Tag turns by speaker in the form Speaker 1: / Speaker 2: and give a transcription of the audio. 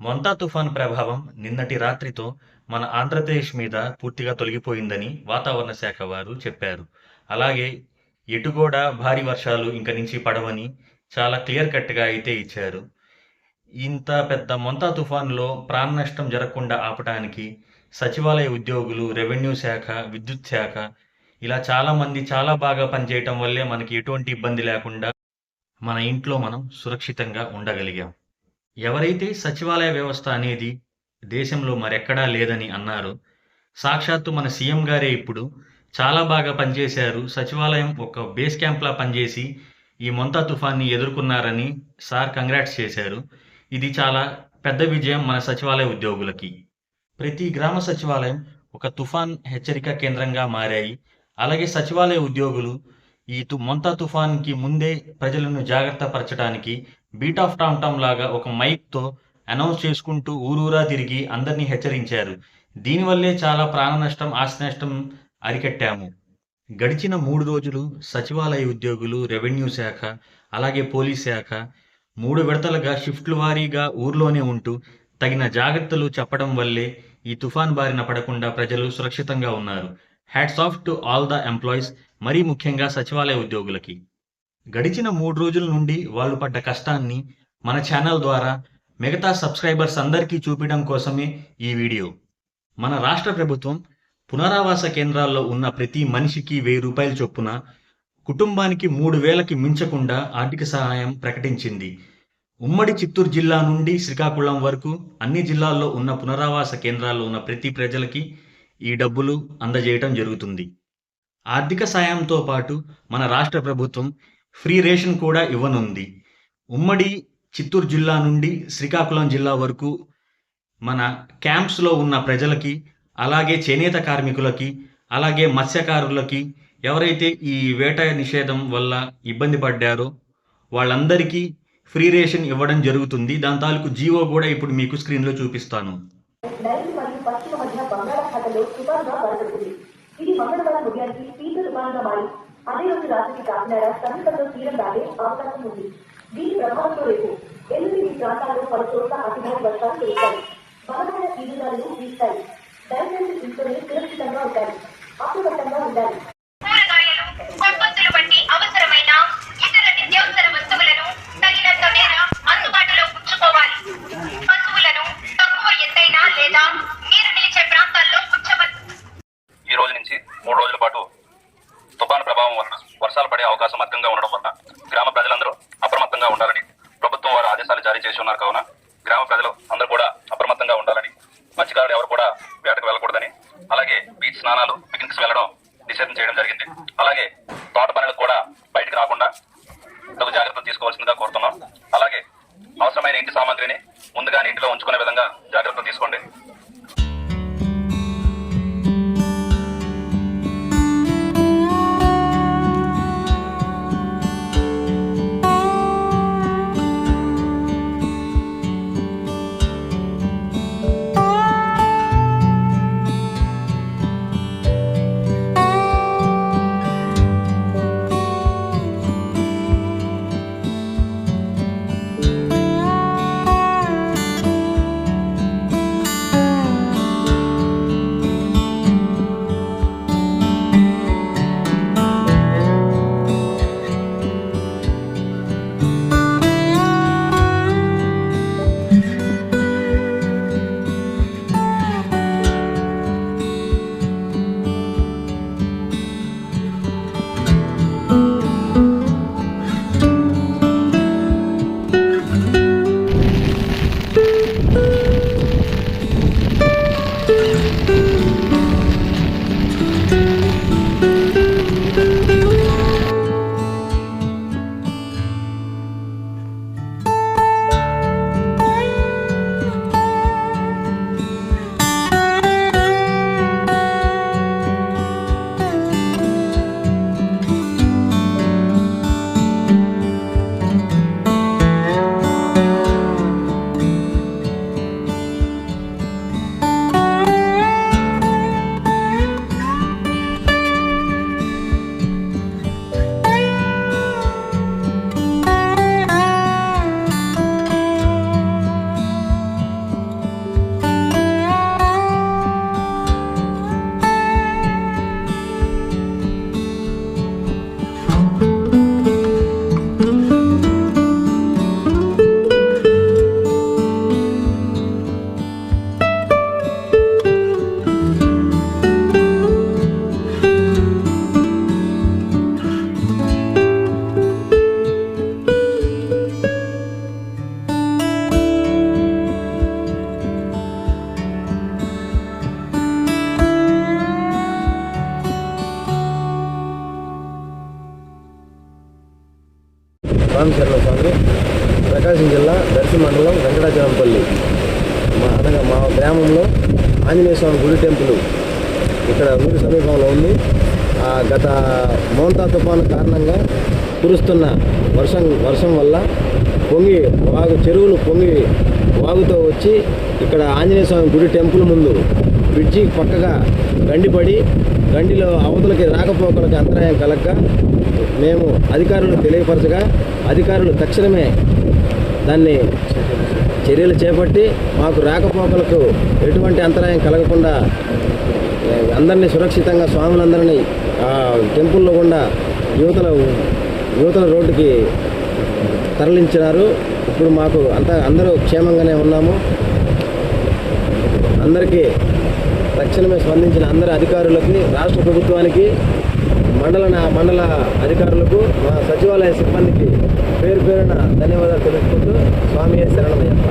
Speaker 1: మొంతా తుఫాన్ ప్రభావం నిన్నటి రాత్రితో మన ఆంధ్రప్రదేశ్ మీద పూర్తిగా తొలగిపోయిందని వాతావరణ శాఖ వారు చెప్పారు. అలాగే ఎటు కూడా భారీ వర్షాలు ఇంక నుంచి పడవని చాలా క్లియర్ కట్గా అయితే ఇచ్చారు. ఇంత పెద్ద మొంతా తుఫాన్లో ప్రాణ నష్టం జరగకుండా ఆపటానికి సచివాలయ ఉద్యోగులు రెవెన్యూ శాఖ విద్యుత్ శాఖ ఇలా చాలామంది చాలా బాగా పనిచేయటం వల్లే మనకి ఎటువంటి ఇబ్బంది లేకుండా మన ఇంట్లో మనం సురక్షితంగా ఉండగలిగాం. ఎవరైతే సచివాలయ వ్యవస్థ అనేది దేశంలో మరెక్కడా లేదని అన్నారో సాక్షాత్తు మన సీఎం గారే ఇప్పుడు చాలా బాగా పనిచేశారు. సచివాలయం ఒక బేస్ క్యాంప్లా పనిచేసి ఈ మొంతా తుఫాన్ని ఎదుర్కొన్నారని సార్ కంగ్రాట్స్ చేశారు. ఇది చాలా పెద్ద విజయం మన సచివాలయ ఉద్యోగులకి. ప్రతి గ్రామ సచివాలయం ఒక తుఫాన్ హెచ్చరిక కేంద్రంగా మారాయి. అలాగే సచివాలయ ఉద్యోగులు ఈ తు మొంతా తుఫాన్కి ముందే ప్రజలను జాగ్రత్త పరచడానికి బీట్ ఆఫ్ టామ్ టామ్ లాగా ఒక మైక్తో అనౌన్స్ చేసుకుంటూ ఊరూరా తిరిగి అందరినీ హెచ్చరించారు. దీనివల్లే చాలా ప్రాణ నష్టం ఆస్తి నష్టం అరికట్టాము. గడిచిన మూడు రోజులు సచివాలయ ఉద్యోగులు రెవెన్యూ శాఖ అలాగే పోలీస్ శాఖ మూడు విడతలుగా షిఫ్ట్ల వారీగా ఊర్లోనే ఉంటూ తగిన జాగ్రత్తలు చెప్పడం వల్లే ఈ తుఫాన్ బారిన పడకుండా ప్రజలు సురక్షితంగా ఉన్నారు. Hats off to all the employees మరీ ముఖ్యంగా సచివాలయ ఉద్యోగులకి. గడిచిన మూడు రోజుల నుండి వాళ్ళు పడ్డ కష్టాన్ని మన ఛానల్ ద్వారా మిగతా సబ్స్క్రైబర్స్ అందరికీ చూపించడం కోసమే ఈ వీడియో. మన రాష్ట్ర ప్రభుత్వం పునరావాస కేంద్రాల్లో ఉన్న ప్రతి మనిషికి వెయ్యి రూపాయల చొప్పున కుటుంబానికి మూడు వేలకి మించకుండా ఆర్థిక సహాయం ప్రకటించింది. ఉమ్మడి చిత్తూరు జిల్లా నుండి శ్రీకాకుళం వరకు అన్ని జిల్లాల్లో ఉన్న పునరావాస కేంద్రాల్లో ఉన్న ప్రతి ప్రజలకి ఈ డబ్బులు అందజేయటం జరుగుతుంది. ఆర్థిక సాయంతో పాటు మన రాష్ట్ర ప్రభుత్వం ఫ్రీ రేషన్ కూడా ఇవ్వనుంది. ఉమ్మడి చిత్తూరు జిల్లా నుండి శ్రీకాకుళం జిల్లా వరకు మన క్యాంప్స్లో ఉన్న ప్రజలకి అలాగే చేనేత కార్మికులకి అలాగే మత్స్యకారులకి ఎవరైతే ఈ వేట నిషేధం వల్ల ఇబ్బంది పడ్డారో వాళ్ళందరికీ ఫ్రీ రేషన్ ఇవ్వడం జరుగుతుంది. దాని తాలూకు జీవో కూడా ఇప్పుడు మీకు స్క్రీన్లో చూపిస్తాను.
Speaker 2: ఇది మంగళవారం ఉదయానికి తీవ్ర తుఫానుగా మారి అదే రోజు రాత్రికి కాకినాడ సమీపంలో తీరం దాటే అవకాశం ఉంది దీని ప్రభావంతో రేపు ఎల్లుండి ఈ ప్రాంతాల్లో పలు చోట్ల అతి భారీ వర్షాలు కురుస్తాయి బలమైన ఈదుగాలు వీస్తాయి దయచేసి ఇంట్లోనే సురక్షితంగా ఉండాలి అప్రమత్తంగా ఉండాలి
Speaker 3: ప్రభుత్వం వారు ఆదేశాలు జారీ చేసి ఉన్నారు కావున గ్రామ ప్రజలు అందరూ కూడా అప్రమత్తంగా ఉండాలని మత్స్యకారులు ఎవరు కూడా వేటకు వెళ్ళకూడదని అలాగే బీచ్ స్నానాలు పిక్నిక్స్ వెళ్ళడం నిషేధం చేయడం జరిగింది. అలాగే తోట పనులకు కూడా బయటకు రాకుండా తగు జాగ్రత్తలు తీసుకోవాల్సిందిగా కోరుతున్నాం. అలాగే అవసరమైన ఇంటి సామాగ్రిని ముందుగానే ఇంటిలో ఉంచుకునే విధంగా
Speaker 4: రామచరణ స్వామి ప్రకాశం జిల్లా దర్శి మండలం వెంకటాచలంపల్లి. మా అనగా మా గ్రామంలో ఆంజనేయ స్వామి గుడి టెంపుల్ ఇక్కడ ఊరి సమీపంలో ఉంది. ఆ గత మోంతా తుఫాను కారణంగా కురుస్తున్న వర్షం వర్షం వల్ల పొంగి వాగు చెరువులు పొంగి వాగుతో వచ్చి ఇక్కడ ఆంజనేయ స్వామి గుడి టెంపుల్ ముందు బ్రిడ్జి పక్కగా గండిపడి గండిలో అవతలకి రాకపోకలకు అంతరాయం కలక్క మేము అధికారులు తెలియపరచగా అధికారులు తక్షణమే దాన్ని చర్యలు చేపట్టి మాకు రాకపోకలకు ఎటువంటి అంతరాయం కలగకుండా అందరినీ సురక్షితంగా స్వాములందరినీ ఆ టెంపుల్లో గుండా యువతల యువతల రోడ్డుకి తరలించినారు. ఇప్పుడు మాకు అంత అందరూ క్షేమంగానే ఉన్నాము. అందరికీ తక్షణమే స్పందించిన అందరి అధికారులకి రాష్ట్ర ప్రభుత్వానికి మండల మండల అధికారులకు మా సచివాలయ సిబ్బందికి పేరు పేరున ధన్యవాదాలు తెలుపుకుంటూ స్వామి శరణమయ్యప్ప.